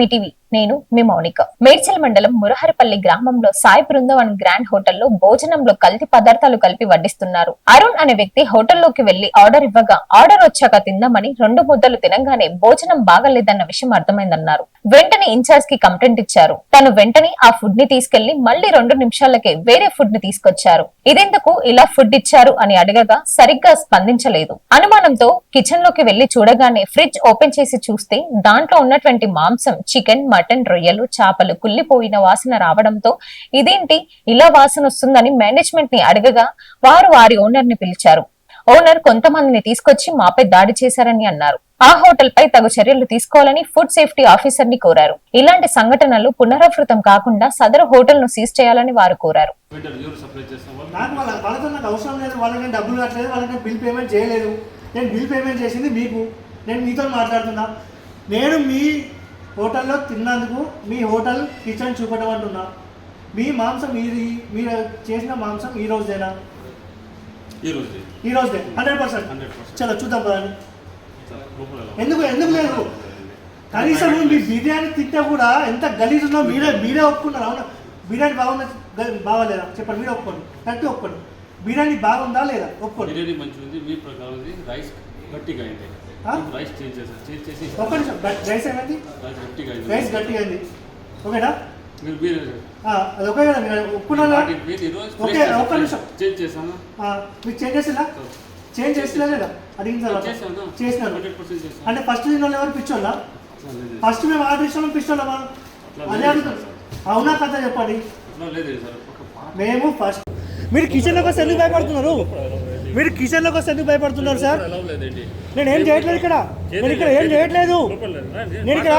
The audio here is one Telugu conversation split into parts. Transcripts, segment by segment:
మీ టీవీ. నేను మీ మౌనిక. మేడ్చల్ మండలం మురహరపల్లి గ్రామంలో సాయి బృందవన్ గ్రాండ్ హోటల్లో భోజనంలో కల్తీ పదార్థాలు కలిపి వడ్డిస్తున్నారు. అరుణ్ అనే వ్యక్తి హోటల్లోకి వెళ్ళి ఆర్డర్ ఇవ్వగా ఆర్డర్ వచ్చాక తిందామని రెండు ముద్దలు తినగానే భోజనం బాగలేదన్న విషయం అర్థమైందన్నారు. వెంటనే ఇన్ఛార్జ్కి కంప్లైంట్ ఇచ్చారు. తను వెంటనే ఆ ఫుడ్ని తీసుకెళ్ళి మళ్ళీ రెండు నిమిషాలకే వేరే ఫుడ్ని తీసుకొచ్చారు. ఇదెందుకు ఇలా ఫుడ్ ఇచ్చారు అని అడగగా సరిగ్గా స్పందించలేదు. అనుమానంతో కిచెన్లోకి వెళ్ళి చూడగానే ఫ్రిడ్జ్ ఓపెన్ చేసి చూస్తే దాంట్లో ఉన్నటువంటి మాంసం చికెన్ మటన్ రొయ్యలు చేపలు కుళ్ళిపోయిన వాసన రావడంతో ఇదేంటి? ఇలా వాసన వస్తుందని మేనేజ్మెంట్ని అడగగా వారు వారి ఓనర్ని పిలిచారు. ఓనర్ కొంతమందిని తీసుకొచ్చి మాపై దాడి చేశారని అన్నారు. ఆ హోటల్ పై తగు చర్యలు తీసుకోవాలని ఫుడ్ సేఫ్టీ ఆఫీసర్ని కోరారు. ఇలాంటి సంఘటనలు పునరావృతం కాకుండా సదరు హోటల్ను సీజ్ చేయాలని వారు కోరారు. అవసరం లేదు. వాళ్ళకి డబ్బులు కట్టలేదు. వాళ్ళకి బిల్ పేమెంట్ చేయలేదు. నేను బిల్ పేమెంట్ చేసింది మీకు. నేను మీతో మాట్లాడుతున్నా. నేను మీ హోటల్లో తిన్నందుకు మీ హోటల్ కిచెన్ చూపెట్టమంటున్నా మీ మాంసం ఇది మీరు చేసిన మాంసం ఈ రోజేనా? ఈ రోజు. ఈ రోజే. Hundred percent. చలో చూద్దాం పదండి? ఎందుకు ఎందుకు లేదు? కనీసం మీ బిర్యానీ తింటే కూడా ఎంత గలీజ్ ఉందో మీరే మీరే ఒప్పుకున్నారు అవునా? బిర్యానీ బాగుందా బాగాలేదా? చెప్పండి మీరే ఒప్పుకోండి. కరెక్ట్ ఒప్పుకోండి. బిర్యానీ బాగుందా లేదా? ఒప్పుకోండి. బిర్యానీ మంచిగా ఉంది మీ ప్రకారం రైస్ గట్టిగా అయింది. ఆ? రైస్ చేంజ్ చేశారు. చేంజ్ చేసి ఒక్క నిమిషం. గ- రైస్ ఏమైంది? రైస్ గట్టిగా అయింది. రైస్ గట్టిగా అయింది. ఓకేనా? మీరు అది కదా మీరు ఓకే. ఒక్క నిమిషం. చేంజ్ చేశాను ఆ, మీకు చేంజ్ చేంజ్ లేదా? అడిగిన తర్వాత. చేసినారు. చేశాను. అంటే ఫస్ట్ తిన్న వాళ్ళు ఎవరు పిచ్చోళ్ళా? ఫస్ట్ మేము ఆర్డర్ ఇచ్చాము పిచ్చోళ్ళమా? అదే అడుగుతాం. అవునా కథ చెప్పండి. ఒక మేము ఫస్ట్ మీరు కిచెన్లోకి వస్తే ఎందుకు భయపడుతున్నారు? మీరు కిచెన్లోకి వస్తే ఎందుకు భయపడుతున్నారు సార్? నేను ఏం చేయట్లేదు ఇక్కడ. నేను ఇక్కడ ఏం చేయట్లేదు. నేను ఇక్కడ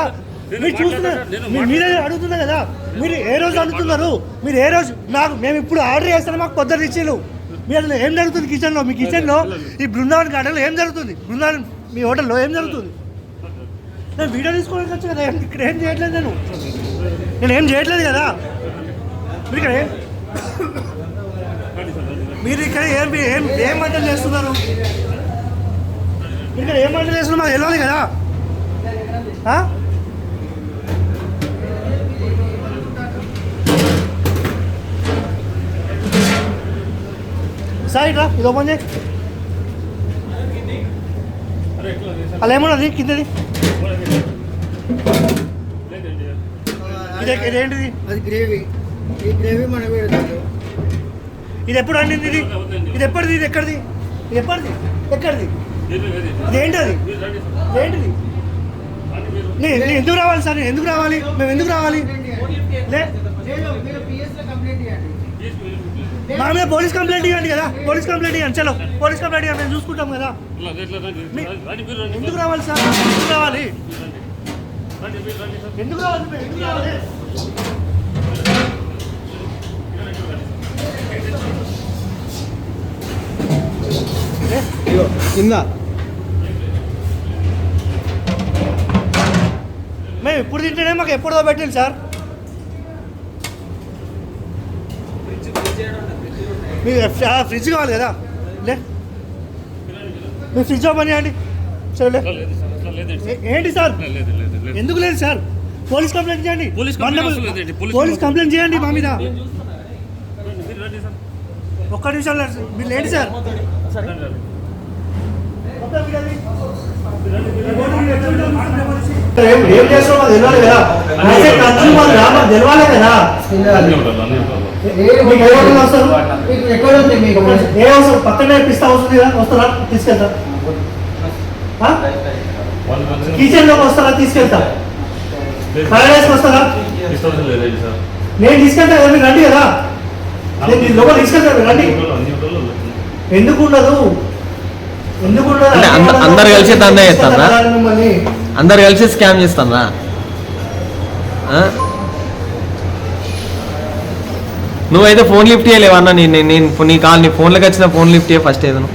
మీరు చూస్తున్నారు మీరే అడుగుతున్నారు కదా. మీరు ఏ రోజు అడుగుతున్నారు? మీరు ఏ రోజు నాకు మేము ఇప్పుడు ఆర్డర్ చేస్తాను మాకు పొద్దున్న ఇచ్చిళ్ళు. మీరు ఏం జరుగుతుంది కిచెన్లో? మీ కిచెన్లో ఈ బృందావన్ గార్డెన్లో ఏం జరుగుతుంది? బృందావన్ మీ హోటల్లో ఏం జరుగుతుంది? నేను వీడియో తీసుకోవడానికి వచ్చు కదా? ఇక్కడ ఏం చేయట్లేదు నేను. నేను ఏం చేయట్లేదు కదా? మీరు ఇక్కడ ఏం మీరు ఇక్కడ ఏం ఏం ఏం వంటలు చేస్తున్నారు? ఇక్కడ ఏం వంటలు చేస్తున్నారు? మాకు తెలియాలి కదా. ఆ? సార్ ఇట్లా ఇది ఓపెన్ చేయి. అలా ఏమన్నది కిందది. ఇది ఇది ఏంటిది అది గ్రేవీ. ఈ గ్రేవీ మన ఇది ఎప్పుడు అండింది ఇది? ఇది ఎప్పటిది? ఇది ఎక్కడిది? ఇది ఎప్పటిది? ఎక్కడిది? ఇది ఏంటి అది ఏంటిది నేను నేను ఎందుకు రావాలి సార్? నేను ఎందుకు రావాలి? మేము ఎందుకు రావాలి? లే. మీరు మా మీద పోలీస్ కంప్లైంట్ ఇవ్వండి కదా. పోలీస్ కంప్లైంట్ ఇవ్వండి. చలో. పోలీస్ కంప్లైంట్ ఇవ్వండి. మేము చూసుకుంటాం కదా. ఎందుకు రావాలి సార్? ఎందుకు రావాలి? ఎందుకు రావాలి? ఎందుకు రావాలి? కింద. మేము ఇప్పుడు తింటేనే మాకు ఎప్పుడో పెట్టింది సార్? మీకు ఫ్రిడ్జ్ కావాలి కదా. లే. మీరు ఫ్రిడ్జ్ ఓపెన్ చేయండి. సరే ఏంటి సార్? ఎందుకు లేదు సార్? పోలీస్ కంప్లైంట్ చేయండి. పోలీస్ కంప్లైంట్ చేయండి మా మీద. ఒక్క నిమిషం లేదు సార్. మీరు లేండి సార్. ఏం తెలియాలి కదా అయితే కన్స్యూమర్ మాకు తెలియాలి కదా మీకు ఏ హోటల్ వస్తారు మీకు ఎక్కడ ఉంది మీకు ఏ అవసరం పక్కనే పిస్తా వస్తుంది కదా వస్తారా తీసుకెళ్తా. కిచెన్లోకి వస్తారా తీసుకెళ్తా. ఫ్రైడ్ రైస్ వస్తారా నేను తీసుకెళ్తా. కదా మీరు రండి. కదా నేను లోపల తీసుకెళ్తా రండి ఎందుకు ఉండదు? అంటే అంద- అందరు కలిసి దందా చేస్తారా? అందరు కలిసి స్కామ్ చేస్తారా ఆ? నువ్వైతే ఫోన్ లిఫ్ట్ చేయలేవు అన్న? నేను నేను- నేను నీ కాల్ నీ ఫోన్లోకి వచ్చిన ఫోన్ లిఫ్ట్ చేయ ఫస్ట్ ఏదైనా.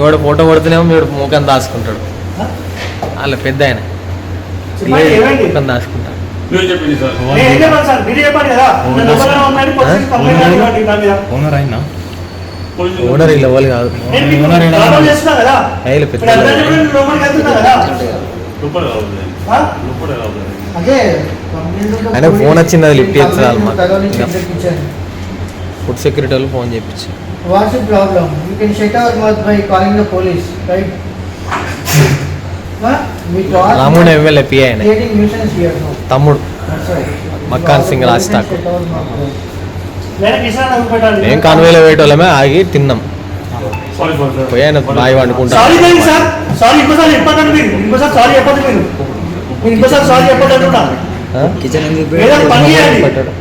మీ వాడు ఫోటో కొడుతూనేమో మీరు ముఖం దాచుకుంటాడు. వాళ్ళ పెద్ద ఆయన? ముఖం దాచుకుంటాడు. ఓనర్ పోలీసులు ఓనర్ కాదు. మీకు ఓనర్ అయినా పెద్ద ఇప్పుడు అందరినీ కూడా నేను లోపలికి వెళ్తున్నా కదా. లోపల రావద్దు ఆ? లోపల రావద్దు అదే కంప్లైంట్ ఉంటే ఆయనకు ఫోన్ వచ్చింది, అది లిఫ్ట్ చేస్తారు మాకు. ఫుడ్ సెక్యూరిటీ వాళ్ళు ఫోన్ చేయించి What's the problem? You can shut our mouth by calling the police, right? Huh? We call- Ramudu MLA PI. తమ్ముడు. మక్కాన్ సింగ్ రాజ్ ఠాకూర్. మేము కాన్వేలో వేయటోళ్ళమే ఆగి తిన్నాం. సారీ సార్ సార్ పోయి ఆయన బావి వండుకుంటా. సారీ దేనికి సార్ సారీ ఇంకోసారి చెప్పదండి మీరు. ఇంకోసారి సారీ చెప్పదు మీరు. మీరు ఇంకోసారి సారీ చెప్పదు అంటున్నా ఏదో ఒక పని చేయండి పెట్టాడు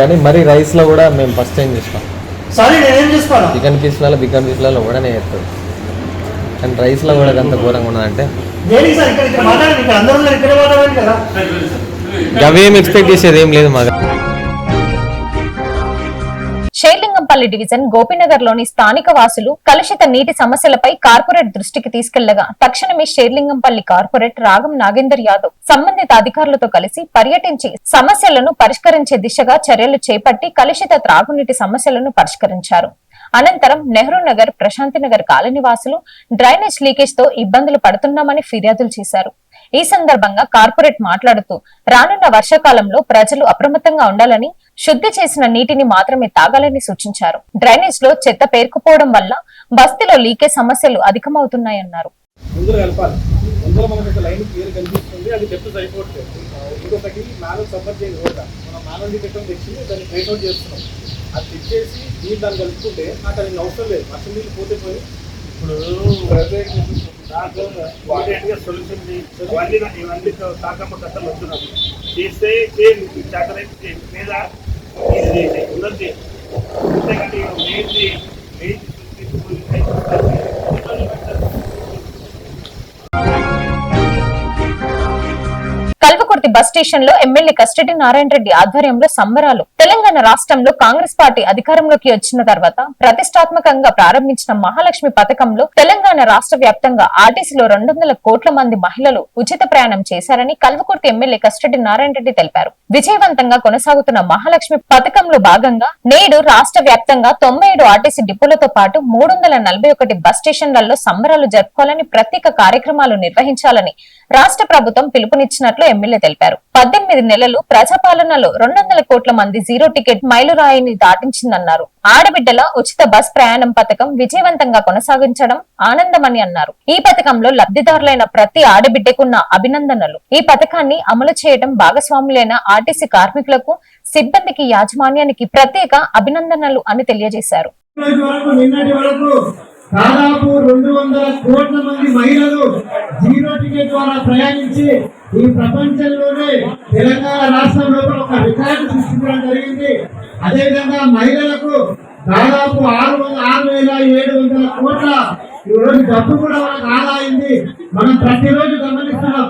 కానీ మరి రైస్లో కూడా మేము ఫస్ట్ టైం చూస్తాం సారీ నేనేం చేసుకోవాలా చికెన్ పీస్లలో బికన్ పీస్లలో కూడా నేను చేస్తాడు కానీ రైస్లో కూడా అంత ఘోరంగా ఉన్నదంటే దేనికి సార్ ఇక్కడ ఇక్కడ మాట్లాడండి ఇక్కడ అందరూ ఉన్నారు, ఇక్కడే మాట్లాడండి కదా. అవేం ఎక్స్పెక్ట్ చేసేది ఏం లేదు మాకు షేర్లింగంపల్లి డివిజన్ గోపినగర్లోని స్థానిక వాసులు కలుషిత నీటి సమస్యలపై కార్పొరేట్ దృష్టికి తీసుకెళ్ళగా తక్షణమే షేర్లింగంపల్లి కార్పొరేట్ రాగం నాగేందర్ యాదవ్ సంబంధిత అధికారులతో కలిసి పర్యటించి సమస్యలను పరిష్కరించే దిశగా చర్యలు చేపట్టి కలుషిత త్రాగునీటి సమస్యలను పరిష్కరించారు. అనంతరం నెహ్రూ నగర్ ప్రశాంతి నగర్ కాలనీ వాసులు డ్రైనేజ్ లీకేజ్తో ఇబ్బందులు పడుతున్నామని ఫిర్యాదులు చేశారు. ఈ సందర్భంగా కార్పొరేట్ మాట్లాడుతూ రానున్న వర్షాకాలంలో ప్రజలు అప్రమత్తంగా ఉండాలని శుద్ధి చేసిన నీటిని మాత్రమే తాగాలని సూచించారు. డ్రైనేజ్లో చెత్త పేరుకుపోవడం వల్ల బస్తీలో లీకేజ్ సమస్యలు అధికమవుతున్నాయన్నారు. అది తెచ్చేసి నీళ్ళు దాన్ని కలుపుకుంటే నాకు అది అవసరం లేదు. వర్షం నీళ్ళు పోతే పోయి ఇప్పుడు సొల్యూషన్ ఇవన్నీ తాకమ్మ కట్టలు చేస్తే చేయండి. చేయండి. లేదా ఇది మెయిన్ కల్వకుర్తి బస్ స్టేషన్లో ఎమ్మెల్యే కస్టడి నారాయణ రెడ్డి ఆధ్వర్యంలో సంబరాలు. తెలంగాణ రాష్ట్రంలో కాంగ్రెస్ పార్టీ అధికారంలోకి వచ్చిన తర్వాత ప్రతిష్టాత్మకంగా ప్రారంభించిన మహాలక్ష్మి పథకంలో తెలంగాణ రాష్ట్ర వ్యాప్తంగా ఆర్టీసీలో రెండు వందల కోట్ల మంది మహిళలు ఉచిత ప్రయాణం చేశారని కల్వకుర్తి ఎమ్మెల్యే కస్టడి నారాయణ రెడ్డి తెలిపారు. విజయవంతంగా కొనసాగుతున్న మహాలక్ష్మి పథకంలో భాగంగా నేడు రాష్ట్ర వ్యాప్తంగా తొంభై ఏడు ఆర్టీసీ డిపోలతో పాటు మూడు వందల నలభై ఒకటి బస్ స్టేషన్లలో సంబరాలు జరుపుకోవాలని ప్రత్యేక కార్యక్రమాలు నిర్వహించాలని రాష్ట్ర ప్రభుత్వం పిలుపునిచ్చినట్లు ఎమ్మెల్యే తెలిపారు. పద్దెనిమిది నెలలు ప్రజాపాలనలో రెండు వందల కోట్ల మంది జీరో టికెట్ మైలురాయిని దాటించిందన్నారు. ఆడబిడ్డల ఉచిత బస్ ప్రయాణం పథకం విజయవంతంగా కొనసాగించడం ఆనందమని అన్నారు. ఈ పథకంలో లబ్ధిదారులైన ప్రతి ఆడబిడ్డకున్న అభినందనలు. ఈ పథకాన్ని అమలు చేయడం భాగస్వాములైన ఆర్టీసీ కార్మికులకు సిబ్బందికి యాజమాన్యానికి ప్రత్యేక అభినందనలు అని తెలియజేశారు. దాదాపు రెండు వందల కోట్ల మంది మహిళలు జీరో టికెట్ ద్వారా ప్రయాణించి ఈ ప్రపంచంలోనే తెలంగాణ రాష్ట్రం లోపల ఒక రికార్డు సృష్టించడం జరిగింది. అదేవిధంగా మహిళలకు దాదాపు ఆరు వందల ఆరు వేల ఏడు వందల కోట్ల ఈరోజు డబ్బు కూడా మనకు ఆదా అయింది మనం ప్రతిరోజు గమనిస్తున్నాం.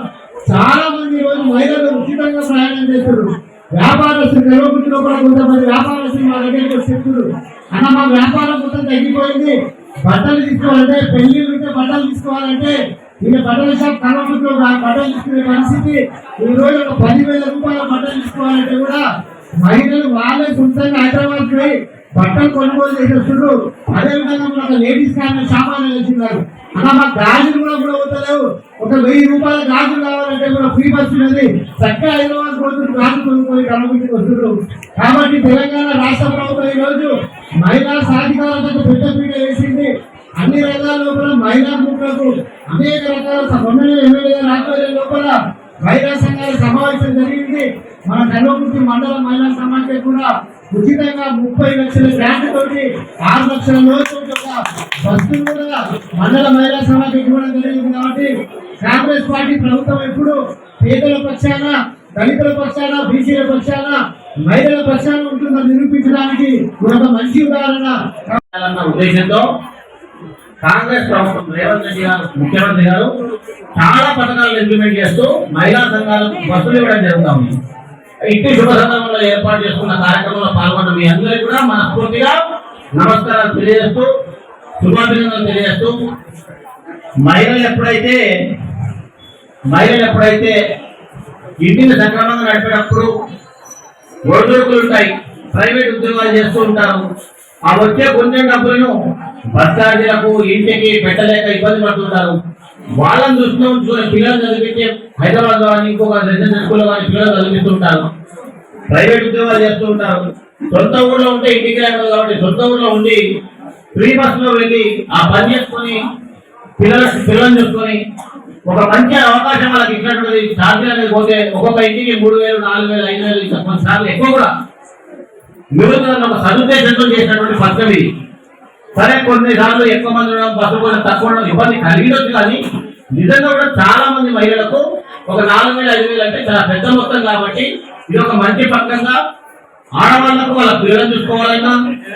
చాలా మంది ఈరోజు రోజు మహిళలు ఉచితంగా ప్రయాణం చేస్తున్నారు. వ్యాపారస్తులు నిర్వహించిన కూడా కొంతమంది వ్యాపారస్తులు మా దగ్గరికి వచ్చి చెప్తున్నారు. అన్న మా వ్యాపారం మొత్తం తగ్గిపోయింది. బట్టలు తీసుకోవాలంటే పెళ్ళిళ్ళు ఉంటే బట్టలు తీసుకోవాలంటే ఇక బట్టల షాప్ కలవకుండా బట్టలు తీసుకునే పరిస్థితి. ఈ రోజు ఒక పదివేల రూపాయల బట్టలు తీసుకోవాలంటే కూడా మహిళలు వాళ్ళే సొంతంగా హైదరాబాద్ పోయి బట్టలు కొనుగోలు చేసేస్తున్నారు అదే విధంగా లేడీస్ కానీ సామాన్లు వచ్చినారు అలా మా గాజులు కూడా కూడా పోతలేవు. ఒక వెయ్యి రూపాయల గాజులు కావాలంటే కూడా ఫ్రీ బస్ ఉన్నది. చక్కగా హైదరాబాద్ పోతున్నారు గాజు కొనుక్కొని కనుగొని వస్తున్నారు. కాబట్టి తెలంగాణ రాష్ట్ర ప్రభుత్వం ఈ రోజు మహిళా సాధికారతకు పెద్దపీట వేసింది. అన్ని రంగాల లోపల మహిళా గ్రూపులకు అనేక రకాల మొన్ననే ఎమ్మెల్యే రాకపోయే లోపల మహిళా సంఘాల సమావేశం జరిగింది. మన కల్వకుర్తి మండల మహిళా సమాఖ్య కూడా ఉచితంగా ముప్పై లక్షల గ్రాంట్ తోటి ఆరు లక్షల లోటు బస్సులు కూడా మండల మహిళా సమాఖ్య ఇవ్వడం జరిగింది కాబట్టి కాంగ్రెస్ పార్టీ ప్రభుత్వం ఎప్పుడు పేదల పక్షాన దళితుల పక్షాన బీసీల పక్షాన మహిళల పక్షాన ఉంటుందని నిరూపించడానికి ఒక మంచి ఉదాహరణ. ఉద్దేశంతో కాంగ్రెస్ ప్రభుత్వం రేవంత్ రెడ్డి గారు ముఖ్యమంత్రి గారు చాలా పథకాలను ఇంప్లిమెంట్ చేస్తూ మహిళా సంఘాలకు బస్సులు ఇవ్వడం జరుగుతా ఉంది. ఇట్టి శుభ సందర్భంలో ఏర్పాటు చేసుకున్న కార్యక్రమంలో పాల్గొన్న మీ అందరికీ కూడా మనస్ఫూర్తిగా నమస్కారాలు తెలియజేస్తూ శుభాభినందనలు తెలియజేస్తూ మహిళలు ఎప్పుడైతే మహిళలు ఎప్పుడైతే ఇంటిని సక్రమంగా నడిపేటప్పుడు ఒడిదుడుకులు ఉంటాయి ప్రైవేట్ ఉద్యోగాలు చేస్తూ ఉంటారు ఆ వచ్చే కొంచెం డబ్బులను బస్ ఇంటికి పెట్టలేక ఇబ్బంది పడుతుంటారు. వాళ్ళని చూస్తున్నాం ఉంచుకుని పిల్లలు చదివించే హైదరాబాద్ కానీ ఇంకొక రెసిడెన్షియల్ స్కూల్లో కానీ పిల్లలు చదివిస్తుంటారు. ప్రైవేట్ ఉద్యోగాలు చేస్తూ ఉంటారు. సొంత ఊర్లో ఉంటే ఇంటికి రాగలరు కాబట్టి సొంత ఊర్లో ఉండి ఫ్రీ బస్లో వెళ్ళి ఆ పని చేసుకొని పిల్లల పిల్లలు చూసుకొని ఒక మంచి అవకాశం వాళ్ళకి ఇచ్చినటువంటి ఛార్జీలు అనేది పోతే ఒక్కొక్క ఇంటికి మూడు వేలు నాలుగు వేలు ఐదు వేలు కొన్నిసార్లు ఎక్కువ కూడా. మిగులుతున్న ఒక సదుద్దేశంతో చేసినటువంటి పద్ధతి సరే కొన్నిసార్లు ఎక్కువ మంది ఉండడం బస్సు కూడా తక్కువ ఉండడం ఇబ్బంది కలిగినట్టు కానీ నిజంగా కూడా చాలా మంది మహిళలకు ఒక నాలుగు వేలు ఐదు వేలు అంటే చాలా పెద్ద మొత్తం కాబట్టి ఇది ఒక మంచి పథకంగా ఆడవాళ్ళకు వాళ్ళ పిల్లలు చూసుకోవాలన్నా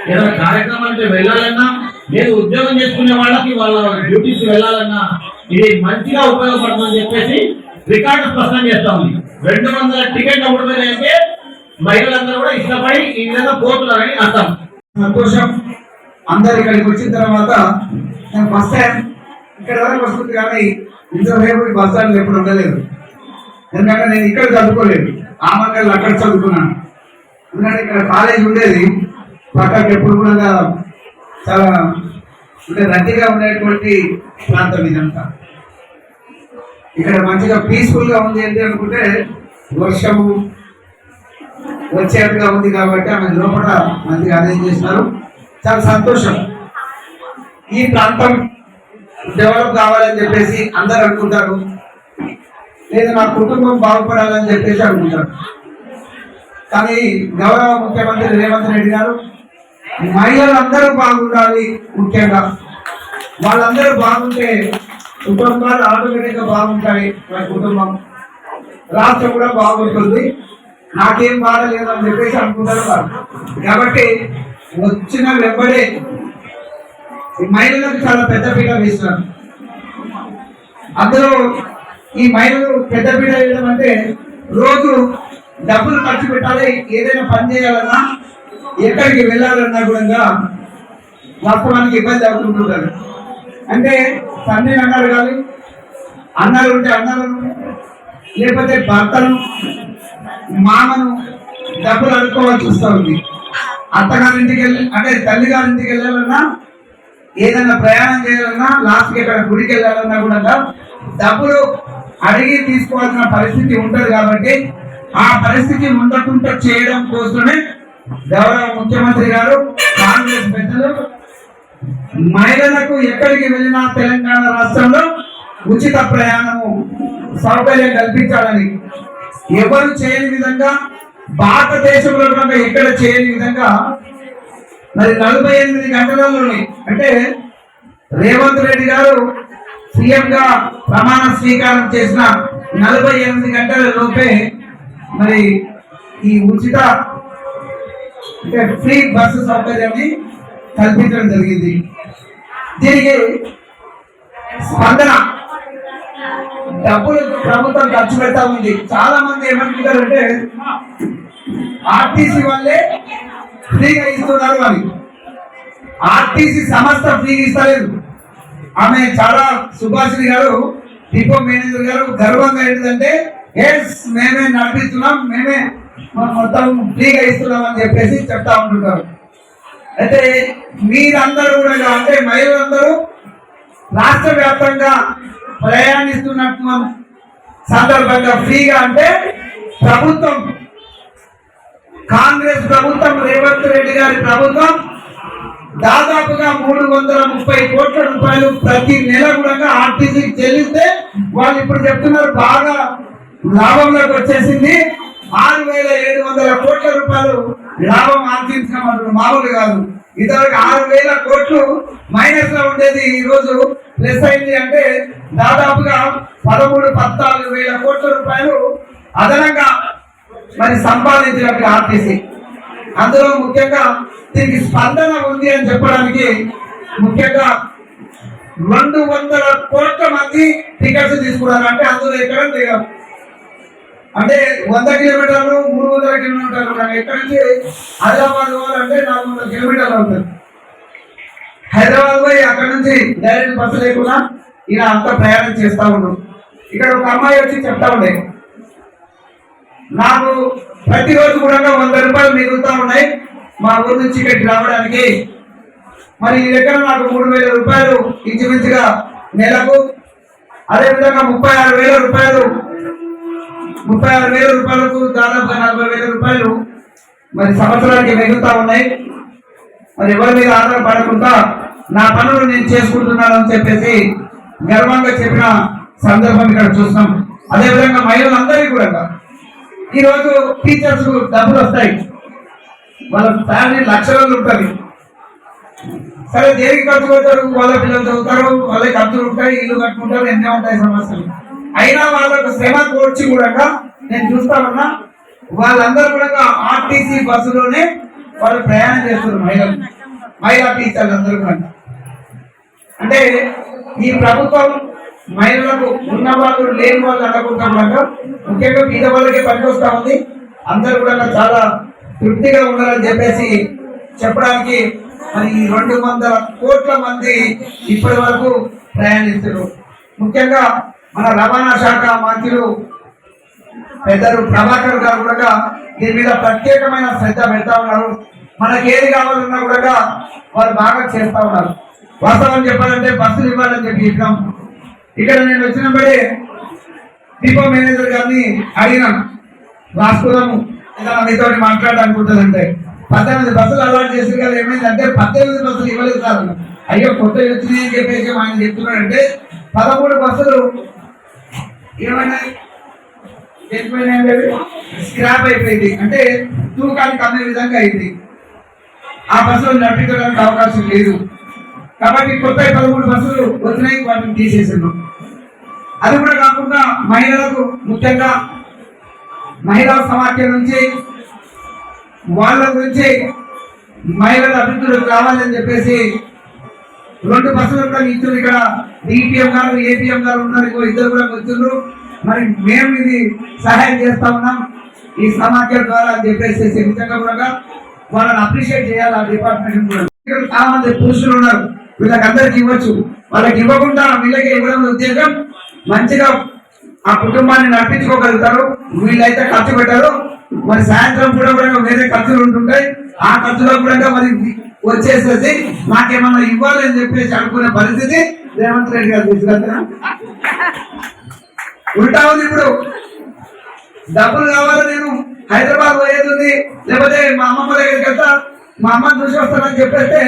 ఏదైనా కార్యక్రమానికి వెళ్ళాలన్నా లేదు ఉద్యోగం చేసుకునే వాళ్ళకి వాళ్ళ డ్యూటీస్ వెళ్ళాలన్నా ఇది మంచిగా ఉపయోగపడుతుందని చెప్పేసి రికార్డు స్పష్టం చేస్తా ఉంది. రెండు వందల టికెట్ అప్పుడు అయితే మహిళలందరూ కూడా ఇష్టపడి ఈ విధంగా పోతున్నారని అర్థం. సంతోషం. అందరు ఇక్కడికి వచ్చిన తర్వాత నేను ఫస్ట్ టైం ఇక్కడ వరకు వస్తుంది కానీ ఇంతసేపు బస్ స్టాండ్ ఎప్పుడు ఉండలేదు. ఎందుకంటే నేను ఇక్కడ చదువుకోలేదు. ఆ మంగళ అక్కడ చదువుకున్నాను. ఎందుకంటే ఇక్కడ కాలేజ్ ఉండేది. పక్కకి ఎప్పుడు కూడా చాలా అంటే రద్దీగా ఉండేటువంటి ప్రాంతం ఇదంతా. ఇక్కడ మంచిగా పీస్ఫుల్గా ఉంది ఏంటి అనుకుంటే వర్షము వచ్చేట్టుగా ఉంది కాబట్టి ఆమె లోపల మంచిగా అరేంజ్ చేసినారు. చాలా సంతోషం. ఈ ప్రాంతం డెవలప్ కావాలని చెప్పేసి అందరు అనుకుంటారు. లేదా మా కుటుంబం బాగుపడాలని చెప్పేసి అనుకుంటారు. కానీ గౌరవ ముఖ్యమంత్రి రేవంత్ రెడ్డి గారు మహిళలందరూ బాగుండాలి ముఖ్యంగా. వాళ్ళందరూ బాగుంటే కుటుంబాలు ఆటోమేటిక్గా బాగుంటాయి మన కుటుంబం. రాష్ట్రం కూడా బాగుంటుంది. నాకేం బాధ లేదని చెప్పేసి అనుకుంటారు కాబట్టి వచ్చిన వెంబడే ఈ మహిళలకు చాలా పెద్ద పీట వేస్తున్నారు అందులో ఈ మహిళలు పెద్ద పీట వేయడం అంటే రోజు డబ్బులు ఖర్చు పెట్టాలి ఏదైనా పని చేయాలన్నా ఎక్కడికి వెళ్ళాలన్నా కూడా వాస్తవానికి ఇబ్బంది అవుతుంటుంటారు. అంటే తండ్రి అన్నారు కానీ అన్నారు ఉంటే అన్నలను లేకపోతే భర్తను మామను డబ్బులు అనుకోవాల్సి వస్తూ ఉంది. అత్తగారింటికి వెళ్ళి అంటే తల్లి గారింటికి వెళ్ళాలన్నా ఏదైనా ప్రయాణం చేయాలన్నా లాస్ట్కి ఎక్కడ గుడికి వెళ్ళాలన్నా కూడా డబ్బులు అడిగి తీసుకోవాల్సిన పరిస్థితి ఉంటుంది కాబట్టి ఆ పరిస్థితి ఉండకుండా చేయడం కోసమే గౌరవ ముఖ్యమంత్రి గారు కాంగ్రెస్ పెద్దలు మహిళలకు ఎక్కడికి వెళ్ళినా తెలంగాణ రాష్ట్రంలో ఉచిత ప్రయాణము సౌకర్యం కల్పించాలని ఎవరు చేయని విధంగా భారతదేశంలో కనుక ఎక్కడ చేయని విధంగా మరి నలభై ఎనిమిది గంటలలోని అంటే రేవంత్ రెడ్డి గారు సీఎంగా ప్రమాణ స్వీకారం చేసిన నలభై ఎనిమిది గంటల లోపే మరి ఈ ఉచిత అంటే ఫ్రీ బస్సు సౌకర్యాన్ని కల్పించడం జరిగింది. దీనికి స్పందన డబ్బులు ప్రభుత్వం ఖర్చు పెడతా ఉంది. చాలా మంది ఏమనుకుంటారంటే ఆర్టీసీ వాళ్ళే ఫ్రీగా ఇస్తున్నారు అని ఆర్టీసీ సంస్థ ఫ్రీగా ఇస్తలేదు. ఆమె చాలా సుభాషిణి గారు డిపో మేనేజర్ గారు గర్వంగా ఏంటంటే ఎస్ మేమే నడిపిస్తున్నాం మేమే మొత్తం ఫ్రీగా ఇస్తున్నాం అని చెప్పేసి చెప్తా ఉంటుంటారు అయితే మీరందరూ కూడా అంటే మహిళలందరూ రాష్ట్ర వ్యాప్తంగా ప్రయాణిస్తున్నట్టు సందర్భంగా ఫ్రీగా అంటే ప్రభుత్వం కాంగ్రెస్ ప్రభుత్వం రేవంత్ రెడ్డి గారి ప్రభుత్వం దాదాపుగా మూడు వందల ముప్పై కోట్ల రూపాయలు ప్రతి నెల కూడా ఆర్టీసీకి చెల్లిస్తే వాళ్ళు ఇప్పుడు చెప్తున్నారు బాగా లాభంలోకి వచ్చేసింది. ఆరు వేల ఏడు వందల కోట్ల రూపాయలు లాభం ఆర్జించడం మామూలు కాదు. ఇంతవరకు ఆరు వేల కోట్లు మైనస్లో ఉండేది ఈ రోజు ప్లస్ అయింది అంటే దాదాపుగా పదమూడు పద్నాలుగు వేల కోట్ల రూపాయలు అదనంగా మరి సంపాదించినట్టు ఆర్టీసీ. అందులో ముఖ్యంగా దీనికి స్పందన ఉంది అని చెప్పడానికి ముఖ్యంగా రెండు వందల కోట్ల మంది టికెట్స్ తీసుకున్నారు అంటే అందులో ఎక్కడ దిగాం అంటే వంద కిలోమీటర్లు మూడు వందల కిలోమీటర్లు కానీ ఎక్కడి నుంచి హైదరాబాద్ పోవాలంటే నాలుగు వందల కిలోమీటర్లు అవుతుంది. హైదరాబాద్ పోయి అక్కడ నుంచి డైరెక్ట్ బస్సు లేకుండా ఇలా అంతా ప్రయాణం చేస్తా ఉన్నాం ఇక్కడ ఒక అమ్మాయి వచ్చి చెప్తా ఉండే నాకు ప్రతిరోజు కూడా వంద రూపాయలు మిగులుతా ఉన్నాయి. మా ఊరు నుంచి ఇక్కడికి రావడానికి. మరి ఈ దగ్గర నాకు మూడు వేల రూపాయలు ఇంచుమించుగా నెలకు. అదేవిధంగా ముప్పై ఆరు వేల రూపాయలు ముప్పై ఆరు వేల రూపాయలకు దాదాపుగా నలభై వేల రూపాయలు మరి సంవత్సరానికి మిగులుతా ఉన్నాయి. మరి ఎవరి మీద ఆధారపడకుండా నా పనులు నేను చేసుకుంటున్నాను అని చెప్పేసి గర్వంగా చెప్పిన సందర్భం ఇక్కడ చూస్తున్నాం. అదేవిధంగా మహిళలందరికీ కూడా ఈ రోజు టీచర్స్ డబ్బులు వస్తాయి. వాళ్ళ శాలరీ లక్షలలో ఉంటుంది సరే దేనికి ఖర్చు పెడతారు? వాళ్ళ పిల్లలు చదువుతారు వాళ్ళకి ఖర్చులు ఉంటాయి ఇల్లు కట్టుకుంటారు ఎన్నో ఉంటాయి సమస్యలు. అయినా వాళ్ళకు శ్రమ కోర్చి కూడా నేను చూస్తామన్నా వాళ్ళందరూ కూడా ఆర్టీసీ బస్సులోనే వాళ్ళు ప్రయాణం చేస్తున్నారు మహిళలు. మహిళా టీచర్లు అందరూ కూడా. అంటే ఈ ప్రభుత్వం మహిళలకు ఉన్న వాళ్ళు లేని వాళ్ళు అనకుండా కూడా ముఖ్యంగా మీద వాళ్ళకే పనికొస్తా ఉంది. అందరు కూడా చాలా తృప్తిగా ఉండాలని చెప్పేసి చెప్పడానికి మరి ఈ రెండు వందల కోట్ల మంది ఇప్పటి వరకు ప్రయాణిస్తున్నారు ముఖ్యంగా మన రవాణా శాఖ మంత్రులు పెద్దలు ప్రభాకర్ గారు కూడా దీని మీద ప్రత్యేకమైన శ్రద్ధ పెడతా ఉన్నారు. మనకి ఏది కావాలన్నా కూడా వారు బాగా చేస్తా ఉన్నారు. వాస్తవం చెప్పాలంటే బస్సులు ఇవ్వాలని చెప్పి చెప్పినాం. ఇక్కడ నేను వచ్చినప్పుడే డిపో మేనేజర్ గారిని అడిగినాను రాసుకుందాము ఏదైనా మీతో మాట్లాడాలనుకుంటుందంటే పద్దెనిమిది బస్సులు అలవాటు చేసి కదా ఏమైందంటే పద్దెనిమిది బస్సులు ఇవ్వలేదు సార్. అయ్యో కొత్త వచ్చినాయి అని చెప్పేసి ఆయన చెప్తున్నాడంటే పదమూడు బస్సులు ఏమైనా స్క్రాప్ అయిపోయింది. అంటే తూకానికి అందే విధంగా అయింది. ఆ బస్సులు నడిపించడానికి అవకాశం లేదు. కాబట్టి కొత్త పదమూడు బస్సులు వచ్చినాయి వాటిని తీసేసాను అది కూడా కాకుండా మహిళలకు ముఖ్యంగా మహిళా సమాఖ్య నుంచి వాళ్ళ గురించి మహిళల అభివృద్ధులు కావాలని చెప్పేసి రెండు బస్సులు కూడా ఇచ్చారు ఇక్కడ డిపిఎం గారు ఏపీఎం గారు ఉన్నారు ఇంకో ఇద్దరు కూడా వచ్చిండ్రు. మరి మేము ఇది సహాయం చేస్తా ఉన్నాం ఈ సమాఖ్య ద్వారా అని చెప్పేసి నిజంగా కూడా వాళ్ళని అప్రిషియేట్ చేయాలి ఆ డిపార్ట్మెంట్ కూడా. ఇక్కడ చాలా మంది పురుషులు ఉన్నారు. వీళ్ళకందరికి ఇవ్వచ్చు. వాళ్ళకి ఇవ్వకుండా వీళ్ళకి ఇవ్వడం ఉద్దేశం మంచిగా ఆ కుటుంబాన్ని నడిపించుకోగలుగుతారు. వీళ్ళైతే ఖర్చు పెట్టారు. మరి సాయంత్రం కూడా కూడా వేరే ఖర్చులు ఉంటుంటాయి. ఆ ఖర్చులో కూడా మరి వచ్చేసేసి నాకేమన్నా ఇవ్వాలి అని చెప్పేసి అనుకునే పరిస్థితి రేవంత్ రెడ్డి గారు తీసుకెళ్తున్నా ఉల్టా ఉంది ఇప్పుడు. డబ్బులు కావాలి నేను. హైదరాబాద్ పోయేది ఉంది. లేకపోతే మా అమ్మమ్మ దగ్గరికి వెళ్తా. మా అమ్మ చూసి వస్తానని చెప్పేస్తే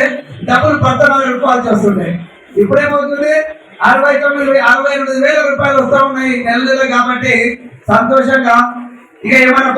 డబ్బులు పడతానని అనుకోవాల్సి వస్తుంది ఇప్పుడేమవుతుంది? అరవై తొమ్మిది అరవై ఎనిమిది వేల రూపాయలు వస్తా ఉన్నాయి నెల నెల కాబట్టి సంతోషంగా. ఇక ఏమైనా